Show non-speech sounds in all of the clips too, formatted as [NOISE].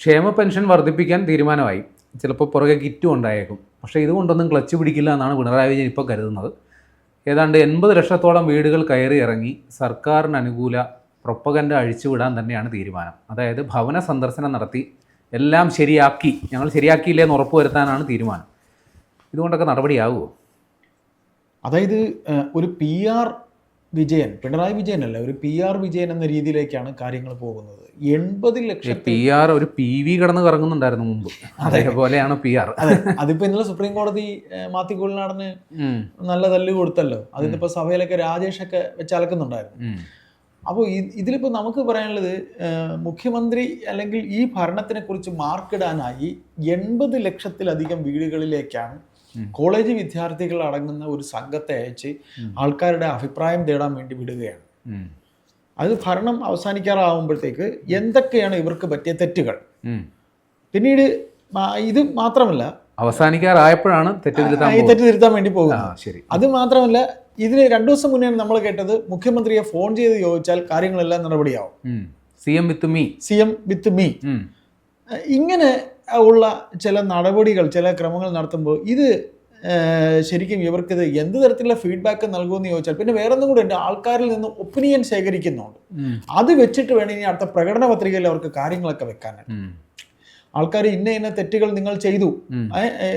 ക്ഷേമ പെൻഷൻ വർദ്ധിപ്പിക്കാൻ തീരുമാനമായി. ചിലപ്പോൾ പുറകെ കിറ്റും ഉണ്ടായേക്കും പക്ഷേ ഇതുകൊണ്ടൊന്നും ക്ലച്ച് പിടിക്കില്ല എന്നാണ് പിണറായി വിജയൻ ഇപ്പോൾ കരുതുന്നത്. ഏതാണ്ട് എൺപത് ലക്ഷത്തോളം വീടുകൾ കയറി ഇറങ്ങി സർക്കാരിന് അനുകൂല പ്രൊപ്പഗൻഡ അഴിച്ചുവിടാൻ തന്നെയാണ് തീരുമാനം. അതായത് ഭവന സന്ദർശനം നടത്തി എല്ലാം ശരിയാക്കി ഞങ്ങൾ ശരിയാക്കിയില്ലേ എന്ന് ഉറപ്പുവരുത്താനാണ് തീരുമാനം. ഇതുകൊണ്ടൊക്കെ നടപടിയാവുമോ അതായത് ഒരു പി ആർ വിജയൻ പിണറായി വിജയൻ അല്ല ഒരു പി ആർ വിജയൻ എന്ന രീതിയിലേക്കാണ് കാര്യങ്ങൾ പോകുന്നത്. എൺപത് ലക്ഷം പി ആർ ഒരു പി വി കടന്ന് കറങ്ങുന്നുണ്ടായിരുന്നു മുമ്പ്. അതേപോലെയാണ് പി ആർ. അതെ. അതിപ്പോ ഇന്നലെ സുപ്രീം കോടതി മാത്യു കുളിനാടന് നല്ല തല്ല് കൊടുത്തല്ലോ. അതിനിപ്പോ സഭയിലൊക്കെ രാജേഷൊക്കെ വെച്ച് അലക്കുന്നുണ്ടായിരുന്നു. അപ്പോൾ ഇതിലിപ്പോൾ നമുക്ക് പറയാനുള്ളത് മുഖ്യമന്ത്രി അല്ലെങ്കിൽ ഈ ഭരണത്തിനെ കുറിച്ച് മാർക്കിടാനായി എൺപത് ലക്ഷത്തിലധികം വീടുകളിലേക്കാണ് കോളേജ് വിദ്യാർത്ഥികൾ അടങ്ങുന്ന ഒരു സംഘത്തെ അയച്ച് ആൾക്കാരുടെ അഭിപ്രായം തേടാൻ വേണ്ടി വിടുകയാണ്. അത് ഭരണം അവസാനിക്കാറാവുമ്പോഴത്തേക്ക് എന്തൊക്കെയാണ് ഇവർക്ക് പറ്റിയ തെറ്റുകൾ? പിന്നീട് ഇത് മാത്രമല്ല അവസാനിക്കാറായപ്പോഴാണ് തെറ്റ് തിരുത്താൻ വേണ്ടി പോകുന്നത്. അത് മാത്രമല്ല ഇതിന് രണ്ടു ദിവസം മുന്നേ നമ്മൾ കേട്ടത് മുഖ്യമന്ത്രിയെ ഫോൺ ചെയ്ത് ചോദിച്ചാൽ കാര്യങ്ങളെല്ലാം നടപടിയാവും. C M with me. C M with me. ഇങ്ങനെ ഉള്ള ചില നടപടികൾ ചില ക്രമങ്ങൾ നടത്തുമ്പോൾ ഇത് ശരിക്കും ഇവർക്കിത് എന്ത് തരത്തിലുള്ള ഫീഡ്ബാക്ക് നൽകുമെന്ന് ചോദിച്ചാൽ പിന്നെ വേറെ ഒന്നും കൂടെ ഉണ്ട്. ആൾക്കാരിൽ നിന്ന് ഒപ്പീനിയൻ ശേഖരിക്കുന്നുണ്ട്. അത് വെച്ചിട്ട് വേണം ഇനി അടുത്ത പ്രകടന പത്രികയിൽ അവർക്ക് കാര്യങ്ങളൊക്കെ വെക്കാനായിട്ട്. ആൾക്കാർ ഇന്ന ഇന്ന തെറ്റുകൾ നിങ്ങൾ ചെയ്തു.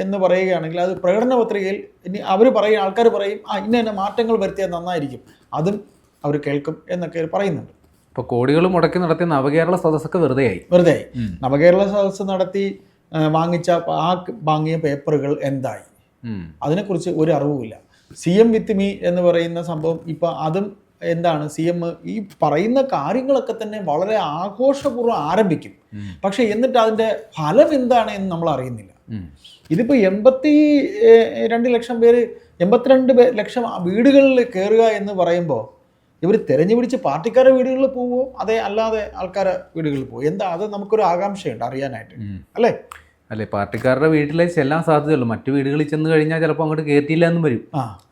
എന്ന് പറയുകയാണെങ്കിൽ അത് പ്രകടന പത്രികയിൽ ഇനി അവർ പറയും ആൾക്കാർ പറയും ആ ഇന്ന ഇന്ന മാറ്റങ്ങൾ വരുത്തിയാൽ നന്നായിരിക്കും. അതും അവർ കേൾക്കും എന്നൊക്കെ പറയുന്നുണ്ട്. ഇപ്പൊ കോടികൾ മുടക്കി നടത്തിയ നവകേരള സദസ്സൊക്കെ വെറുതെ ആയി വെറുതെ നവകേരള സദസ്സ് നടത്തി വാങ്ങിച്ച ആ വാങ്ങിയ പേപ്പറുകൾ എന്തായി? അതിനെക്കുറിച്ച് ഒരു അറിവുമില്ല. സി എം വിത്ത് മീ എന്ന് പറയുന്ന സംഭവം ഇപ്പൊ അതും എന്താണ് സി എം ഈ പറയുന്ന കാര്യങ്ങളൊക്കെ തന്നെ വളരെ ആഘോഷപൂർവം ആരംഭിക്കും. പക്ഷെ എന്നിട്ട് അതിന്റെ ഫലം എന്താണ് എന്ന് നമ്മൾ അറിയുന്നില്ല. ഇതിപ്പോ എൺപത്തി രണ്ട് ലക്ഷം പേര് എൺപത്തിരണ്ട് ലക്ഷം വീടുകളിൽ കയറുക എന്ന് പറയുമ്പോൾ ഇവർ തെരഞ്ഞു പിടിച്ച് പാർട്ടിക്കാരുടെ വീടുകളിൽ പോവോ? അതേ അല്ലാതെ ആൾക്കാരെ വീടുകളിൽ പോവോ? എന്താ അത് നമുക്കൊരു ആകാംക്ഷയുണ്ട് അറിയാനായിട്ട്. അല്ലേ? അല്ലെ? പാർട്ടിക്കാരുടെ വീട്ടിലെ ചെല്ലാൻ സാധ്യതയുള്ളൂ. മറ്റു വീടുകളിൽ ചെന്ന് കഴിഞ്ഞാൽ ചിലപ്പോൾ അങ്ങോട്ട് കയറ്റിയില്ല എന്നും വരും.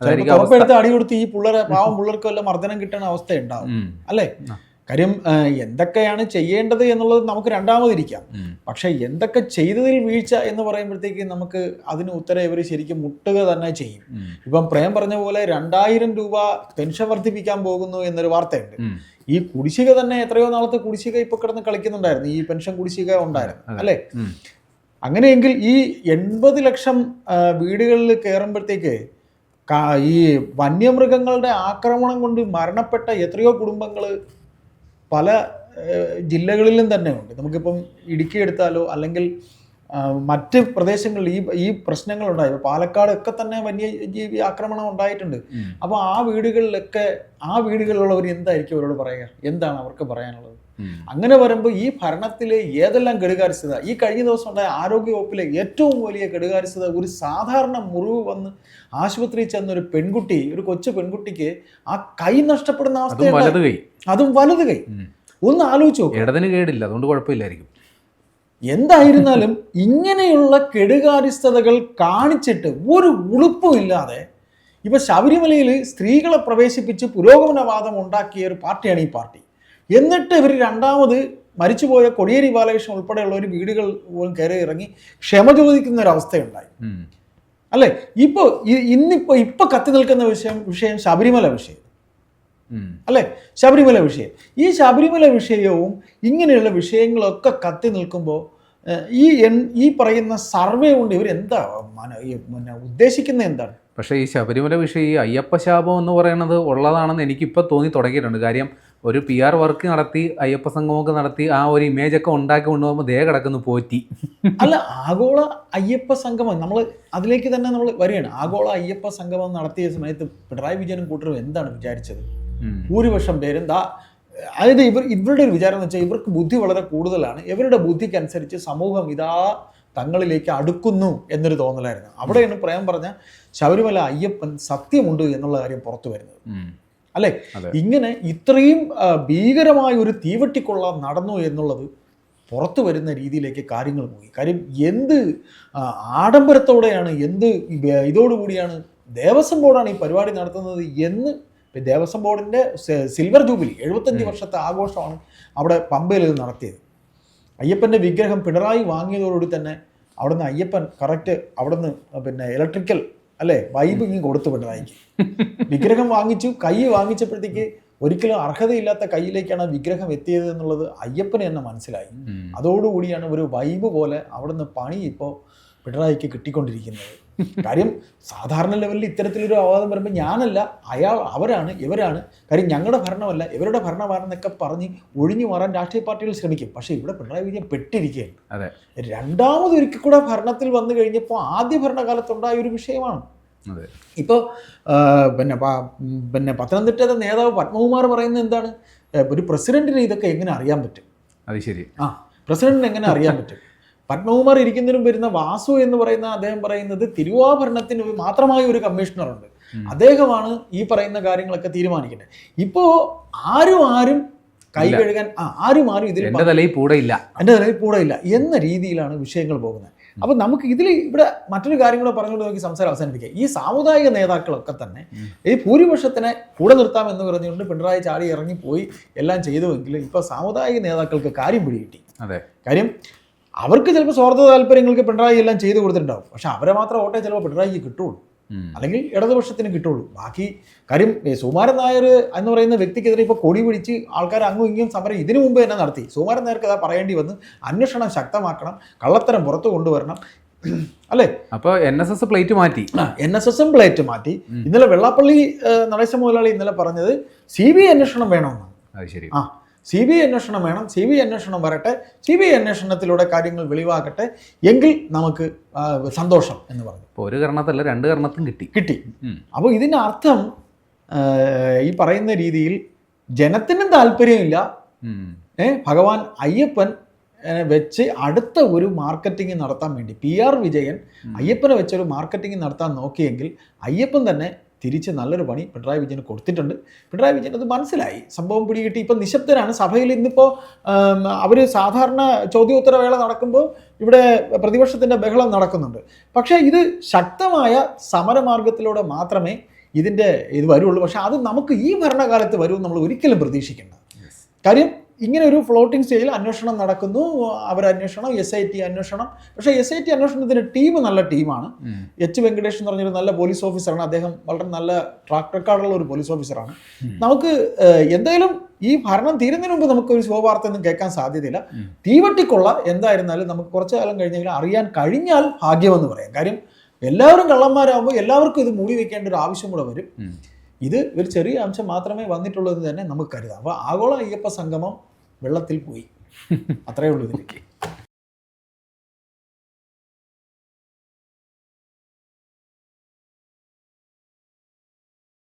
അതായിരിക്കും അടി കൊടുത്ത് ഈ പിള്ളേരെ പാവം പിള്ളേർക്ക് വല്ല മർദ്ദനം കിട്ടുന്ന അവസ്ഥ ഉണ്ടാവും. അല്ലേ? കാര്യം എന്തൊക്കെയാണ് ചെയ്യേണ്ടത് എന്നുള്ളത് നമുക്ക് രണ്ടാമതിരിക്കാം പക്ഷേ പക്ഷെ എന്തൊക്കെ ചെയ്തതിൽ വീഴ്ച എന്ന് പറയുമ്പോഴത്തേക്ക് നമുക്ക് അതിന് ഉത്തരം ഇവർ ശരിക്കും മുട്ടുക തന്നെ ചെയ്യും. ഇപ്പം പ്രേം പറഞ്ഞ പോലെ രണ്ടായിരം രൂപ പെൻഷൻ വർദ്ധിപ്പിക്കാൻ പോകുന്നു എന്നൊരു വാർത്തയുണ്ട്. ഈ കുടിശ്ശിക തന്നെ എത്രയോ നാളത്തെ കുടിശ്ശിക ഇപ്പൊ കിടന്ന് കളിക്കുന്നുണ്ടായിരുന്നു. ഈ പെൻഷൻ കുടിശ്ശിക ഉണ്ടായിരുന്നു. അല്ലേ. അങ്ങനെയെങ്കിൽ ഈ എൺപത് ലക്ഷം വീടുകളിൽ കയറുമ്പോഴത്തേക്ക് ഈ വന്യമൃഗങ്ങളുടെ ആക്രമണം കൊണ്ട് മരണപ്പെട്ട എത്രയോ കുടുംബങ്ങൾ പല ജില്ലകളിലും തന്നെ ഉണ്ട് നമുക്കിപ്പം ഇടുക്കി എടുത്താലോ അല്ലെങ്കിൽ മറ്റ് പ്രദേശങ്ങളിൽ ഈ ഈ പ്രശ്നങ്ങൾ ഉണ്ടായി പാലക്കാട് ഒക്കെ തന്നെ വന്യജീവി ആക്രമണം ഉണ്ടായിട്ടുണ്ട്. അപ്പോൾ ആ വീടുകളിലൊക്കെ ആ വീടുകളിലുള്ളവർ എന്തായിരിക്കും അവരോട് പറയുക എന്താണ് അവർക്ക് പറയാനുള്ളത്. അങ്ങനെ വരുമ്പോൾ ഈ ഭരണത്തിലെ ഏതെല്ലാം കെടുകാര്യസ്ഥത ഈ കഴിഞ്ഞ ദിവസം ഉണ്ടായ ആരോഗ്യവകുപ്പിലെ ഏറ്റവും വലിയ കെടുകാര്യസ്ഥത ഒരു സാധാരണ മുറിവ് വന്ന് ആശുപത്രിയിൽ ചെന്ന ഒരു പെൺകുട്ടി ഒരു കൊച്ചു പെൺകുട്ടിക്ക് ആ കൈ നഷ്ടപ്പെടുന്ന അവസ്ഥ അതും വലത് കൈ. ഒന്ന് ആലോചിച്ചു ഇടതിന് കേടില്ല അതുകൊണ്ട് കുഴപ്പമില്ലായിരിക്കും. എന്തായിരുന്നാലും ഇങ്ങനെയുള്ള കെടുകാര്യസ്ഥതകൾ കാണിച്ചിട്ട് ഒരു ഉളുപ്പും ഇല്ലാതെ ഇപ്പൊ ശബരിമലയിൽ സ്ത്രീകളെ പ്രവേശിപ്പിച്ച് പുരോഗമനവാദം ഉണ്ടാക്കിയ ഒരു പാർട്ടിയാണ് ഈ പാർട്ടി. എന്നിട്ട് ഇവർ രണ്ടാമത് മരിച്ചുപോയ കൊടിയേരി ബാലകൃഷ്ണൻ ഉൾപ്പെടെയുള്ള ഒരു വീടുകൾ പോലും കയറി ഇറങ്ങി ക്ഷമ ചോദിക്കുന്ന ഒരു അവസ്ഥയുണ്ടായി. അല്ലെ? ഇപ്പൊ ഇന്നിപ്പോ ഇപ്പൊ കത്തി നിൽക്കുന്ന വിഷയം വിഷയം ശബരിമല വിഷയം. അല്ലെ? ശബരിമല വിഷയം. ഈ ശബരിമല വിഷയവും ഇങ്ങനെയുള്ള വിഷയങ്ങളൊക്കെ കത്തി നിൽക്കുമ്പോൾ ഈ എൺ ഈ പറയുന്ന സർവേ കൊണ്ട് ഇവർ എന്താ പിന്നെ ഉദ്ദേശിക്കുന്നത് എന്താണ്? പക്ഷേ ഈ ശബരിമല വിഷയം ഈ അയ്യപ്പ ശാപം എന്ന് പറയുന്നത് ഉള്ളതാണെന്ന് എനിക്കിപ്പോൾ തോന്നി തുടങ്ങിയിട്ടുണ്ട്. കാര്യം ഒരു പി ആർ വർക്ക് നടത്തി അയ്യപ്പ സംഗമൊക്കെ നടത്തി ആ ഒരു ഇമേജ് ഒക്കെ ഉണ്ടാക്കി കൊണ്ടുപോകുമ്പോൾ ദേ കിടക്കുന്നു പോറ്റി. അല്ല ആഗോള അയ്യപ്പ സംഗമം നമ്മൾ അതിലേക്ക് തന്നെ നമ്മൾ വരികയാണ്. ആഗോള അയ്യപ്പ സംഗമം നടത്തിയ സമയത്ത് പിണറായി വിജയനും കൂട്ടരും എന്താണ് വിചാരിച്ചത്. ഭൂരിപക്ഷം പേരും ദാ അതായത് ഇവർ ഇവരുടെ ഒരു വിചാരം എന്ന് വെച്ചാൽ ഇവർക്ക് ബുദ്ധി വളരെ കൂടുതലാണ്. ഇവരുടെ ബുദ്ധിക്കനുസരിച്ച് സമൂഹം ഇതാ തങ്ങളിലേക്ക് അടുക്കുന്നു എന്നൊരു തോന്നലായിരുന്നു. അവിടെയാണ് പ്രേം പറഞ്ഞ ശബരിമല അയ്യപ്പൻ സത്യമുണ്ട് എന്നുള്ള കാര്യം പുറത്തു വരുന്നത്. അല്ലേ? ഇങ്ങനെ ഇത്രയും ഭീകരമായ ഒരു തീവട്ടിക്കൊള്ള നടന്നു എന്നുള്ളത് പുറത്തു വരുന്ന രീതിയിലേക്ക് കാര്യങ്ങൾ പോയി. കാര്യം എന്ത് ആഡംബരത്തോടെയാണ് എന്ത് ഇതോടുകൂടിയാണ് ദേവസ്വം ബോർഡാണ് ഈ പരിപാടി നടത്തുന്നത് എന്ന് ദേവസ്വം ബോർഡിന്റെ സിൽവർ ജൂബിലി എഴുപത്തഞ്ച് വർഷത്തെ ആഘോഷമാണ് അവിടെ പമ്പയിൽ ഇത് നടത്തിയത്. അയ്യപ്പന്റെ വിഗ്രഹം പിണറായി വാങ്ങിയതോടുകൂടി തന്നെ അവിടുന്ന് അയ്യപ്പൻ കറക്റ്റ് അവിടുന്ന് പിന്നെ ഇലക്ട്രിക്കൽ അല്ലേ? വൈബ് ഇങ്ങനെ കൊടുത്തു പിണറായിക്ക് വിഗ്രഹം വാങ്ങിച്ചു കൈ വാങ്ങിച്ചപ്പോഴത്തേക്ക് ഒരിക്കലും അർഹതയില്ലാത്ത കയ്യിലേക്കാണ് വിഗ്രഹം എത്തിയത് എന്നുള്ളത് അയ്യപ്പന് തന്നെ മനസ്സിലായി. അതോടുകൂടിയാണ് ഒരു വൈബ് പോലെ അവിടുന്ന് പണി ഇപ്പോൾ പിണറായിക്ക് കിട്ടിക്കൊണ്ടിരിക്കുന്നത്. കാര്യം സാധാരണ ലെവലിൽ ഇത്തരത്തിലൊരു അവാദം പറയുമ്പോൾ ഞാനല്ല അയാൾ അവരാണ് ഇവരാണ്. കാര്യം ഞങ്ങളുടെ ഭരണമല്ല ഇവരുടെ ഭരണമാണെന്നൊക്കെ പറഞ്ഞ് ഒഴിഞ്ഞു മാറാൻ രാഷ്ട്രീയ പാർട്ടികൾ ശ്രമിക്കും. പക്ഷേ ഇവിടെ പിണറായി വിജയൻ പെട്ടിരിക്കുകയാണ്. അതെ. രണ്ടാമതൊരിക്കൽ കൂടെ ഭരണത്തിൽ വന്നു കഴിഞ്ഞപ്പോൾ ആദ്യ ഭരണകാലത്തുണ്ടായ ഒരു വിഷയമാണ്. ഇപ്പോൾ പിന്നെ പിന്നെ പത്തനംതിട്ടയുടെ നേതാവ് പത്മകുമാർ പറയുന്നത് എന്താണ്? ഒരു പ്രസിഡന്റിന് ഇതൊക്കെ എങ്ങനെ അറിയാൻ പറ്റും? അത് ശരി. ആ പ്രസിഡന്റിന് എങ്ങനെ അറിയാൻ പറ്റും? പത്മകുമാർ ഇരിക്കുന്നതിനും വരുന്ന വാസു എന്ന് പറയുന്ന അദ്ദേഹം പറയുന്നത് തിരുവാഭരണത്തിന് മാത്രമായ ഒരു കമ്മീഷണറുണ്ട്. ഉണ്ട് അദ്ദേഹമാണ് ഈ പറയുന്ന കാര്യങ്ങളൊക്കെ തീരുമാനിക്കേണ്ടത് ഇപ്പോ ആരും ആരും കൈ. കഴുകാൻ ആ ആരും ആരും ഇതിൽ എന്റെ തലയിൽ പൂടെ ഇല്ല. എന്റെ തലയിൽ കൂടെ ഇല്ല എന്ന രീതിയിലാണ് വിഷയങ്ങൾ പോകുന്നത്. അപ്പൊ നമുക്ക് ഇതിൽ ഇവിടെ മറ്റൊരു കാര്യം കൂടെ പറഞ്ഞുകൊണ്ട് നമുക്ക് സംസാരം അവസാനിപ്പിക്കാം. ഈ സാമുദായിക നേതാക്കളൊക്കെ തന്നെ. ഈ ഭൂരിപക്ഷത്തിനെ കൂടെ നിർത്താം എന്ന് പറഞ്ഞുകൊണ്ട് പിണറായി ചാടി ഇറങ്ങിപ്പോയി എല്ലാം ചെയ്തുവെങ്കിലും ഇപ്പോൾ സാമുദായിക നേതാക്കൾക്ക് കാര്യം പിടികിട്ടി. അതെ. കാര്യം അവർക്ക് ചിലപ്പോൾ സ്വാർത്ഥ താല്പര്യങ്ങൾക്ക് പിണറായി എല്ലാം ചെയ്തു കൊടുത്തിട്ടുണ്ടാവും. പക്ഷെ അവരെ മാത്രം ഓട്ടേ ചിലപ്പോൾ പിണറായിക്ക് കിട്ടുള്ളൂ. അല്ലെങ്കിൽ ഇടതുപക്ഷത്തിന് കിട്ടുള്ളൂ. ബാക്കി കാര്യം സുമാരൻ നായർ എന്ന് പറയുന്ന വ്യക്തിക്കെതിരെ ഇപ്പോൾ കൊടി പിടിച്ച് ആൾക്കാർ അങ്ങും ഇങ്ങും സമരം ഇതിനു മുമ്പ് തന്നെ നടത്തി. സുമാരൻ നായർക്ക് അതാ പറയേണ്ടി വന്ന് അന്വേഷണം ശക്തമാക്കണം കള്ളത്തരം പുറത്തു കൊണ്ടുവരണം. [CLEARS THROAT] അല്ലേ? അപ്പൊ എൻ എസ് എസ് പ്ലേറ്റ് മാറ്റി. എൻ എസ് എസും പ്ലേറ്റ് മാറ്റി. ഇന്നലെ വെള്ളാപ്പള്ളി നടേശ മുതലാളി ഇന്നലെ പറഞ്ഞത് സി ബി ഐ അന്വേഷണം വേണമെന്നാണ്. അത് ശരി. ആ സി ബി ഐ അന്വേഷണം വേണം സി ബി ഐ അന്വേഷണം വരട്ടെ സി ബി ഐ അന്വേഷണത്തിലൂടെ കാര്യങ്ങൾ വെളിവാക്കട്ടെ എങ്കിൽ നമുക്ക് സന്തോഷം എന്ന് പറഞ്ഞു ഇപ്പോൾ ഒരു കരണത്തല്ല രണ്ട് കരണത്തും കിട്ടി കിട്ടി. അപ്പോൾ ഇതിന്റെ അർത്ഥം ഈ പറയുന്ന രീതിയിൽ ജനത്തിനും താല്പര്യമില്ല. ഏ, ഭഗവാൻ അയ്യപ്പൻ വെച്ച് അടുത്ത ഒരു മാർക്കറ്റിംഗ് നടത്താൻ വേണ്ടി പി ആർ വിജയൻ. അയ്യപ്പനെ വെച്ചൊരു മാർക്കറ്റിംഗ് നടത്താൻ നോക്കിയെങ്കിൽ അയ്യപ്പൻ തന്നെ തിരിച്ച് നല്ലൊരു പണി പിണറായി വിജയന് കൊടുത്തിട്ടുണ്ട്. പിണറായി വിജയൻ അത് മനസ്സിലായി. സംഭവം പിടികിട്ടി. ഇപ്പം നിശബ്ദനാണ് സഭയിൽ ഇന്നിപ്പോൾ അവർ സാധാരണ ചോദ്യോത്തരവേള നടക്കുമ്പോൾ ഇവിടെ പ്രതിപക്ഷത്തിന്റെ ബഹളം നടക്കുന്നുണ്ട്. പക്ഷേ ഇത് ശക്തമായ സമരമാർഗത്തിലൂടെ മാത്രമേ ഇതിന്റെ ഇത് വരുള്ളൂ. പക്ഷേ അത് നമുക്ക് ഈ ഭരണകാലത്ത് വരുമെന്ന് നമ്മൾ ഒരിക്കലും പ്രതീക്ഷിക്കേണ്ട. കാര്യം ഇങ്ങനെ ഒരു ഫ്ലോട്ടിംഗ് സ്റ്റേജിൽ അന്വേഷണം നടക്കുന്നു. അവരന്വേഷണം എസ് ഐ ടി അന്വേഷണം. പക്ഷേ എസ് ഐ ടി അന്വേഷണത്തിന്റെ ടീം നല്ല ടീമാണ് എച്ച് വെങ്കടേഷ് എന്ന് പറഞ്ഞൊരു നല്ല പോലീസ് ഓഫീസറാണ് അദ്ദേഹം വളരെ നല്ല ട്രാക്ക് റെക്കോർഡുള്ള ഒരു പോലീസ് ഓഫീസറാണ് നമുക്ക് എന്തായാലും ഈ ഭരണം തീരുന്നതിന് മുമ്പ് നമുക്ക് ഒരു ശുഭവാർത്ത ഒന്നും കേൾക്കാൻ സാധ്യതയില്ല. തീവട്ടിക്കൊള്ള എന്തായിരുന്നാലും നമുക്ക് കുറച്ചു കാലം കഴിഞ്ഞെങ്കിലും അറിയാൻ കഴിഞ്ഞാൽ ഭാഗ്യമെന്ന് പറയാം. കാര്യം എല്ലാവരും കള്ളന്മാരാകുമ്പോൾ എല്ലാവർക്കും ഇത് മൂടി വെക്കേണ്ട ഒരു ആവശ്യം കൂടെ വരും. ഇത് ഒരു ചെറിയ അംശം മാത്രമേ വന്നിട്ടുള്ളൂ എന്ന് തന്നെ നമുക്ക് കരുതാം. അപ്പോൾ ആഗോള അയ്യപ്പ സംഗമം വെള്ളത്തിൽ പോയി. അത്രയേ ഉള്ളൂ ഇതിലേക്ക്.